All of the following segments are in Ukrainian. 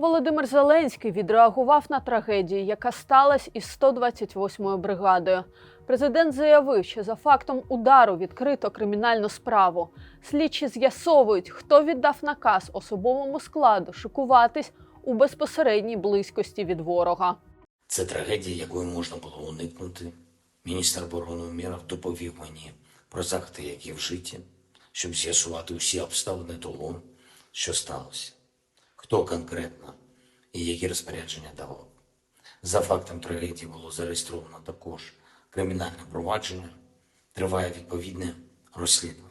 Володимир Зеленський відреагував на трагедію, яка сталася із 128-ю бригадою. Президент заявив, що за фактом удару відкрито кримінальну справу. Слідчі з'ясовують, хто віддав наказ особовому складу шикуватись у безпосередній близькості від ворога. Це трагедія, якої можна було уникнути. Міністр оборони Умєров доповів мені про заходи, які вжиті, щоб з'ясувати усі обставини того, що сталося, хто конкретно і які розпорядження давав. За фактом трагедії було зареєстровано також кримінальне провадження, триває відповідне розслідування.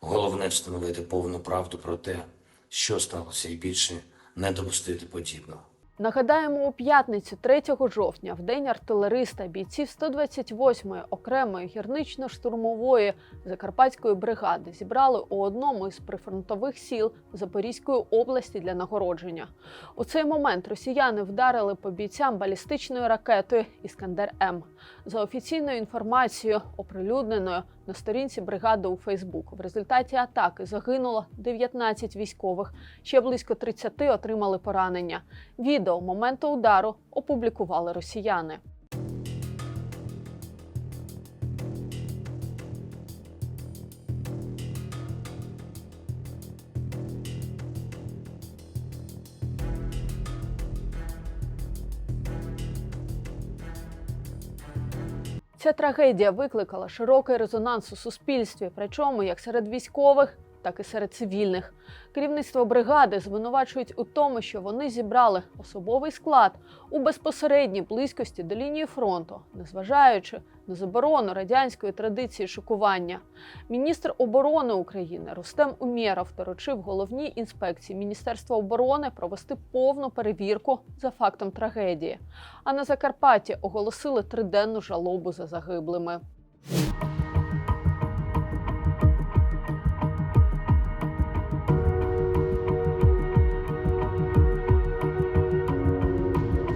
Головне встановити повну правду про те, що сталося, і більше не допустити подібного. Нагадаємо, у п'ятницю 3 жовтня, в день артилериста, бійців 128-ї окремої гірнично-штурмової закарпатської бригади зібрали у одному із прифронтових сіл Запорізької області для нагородження. У цей момент росіяни вдарили по бійцям балістичною ракетою Іскандер М. За офіційною інформацією, оприлюдненою на сторінці бригади у Фейсбук. В результаті атаки загинуло 19 військових. Ще близько 30 отримали поранення. Відео моменту удару опублікували росіяни. Ця трагедія викликала широкий резонанс у суспільстві, причому як серед військових, так і серед цивільних. Керівництво бригади звинувачують у тому, що вони зібрали особовий склад у безпосередній близькості до лінії фронту, незважаючи на заборону радянської традиції шокування. Міністр оборони України Рустем Умєров доручив головній інспекції Міністерства оборони провести повну перевірку за фактом трагедії. А на Закарпатті оголосили триденну жалобу за загиблими.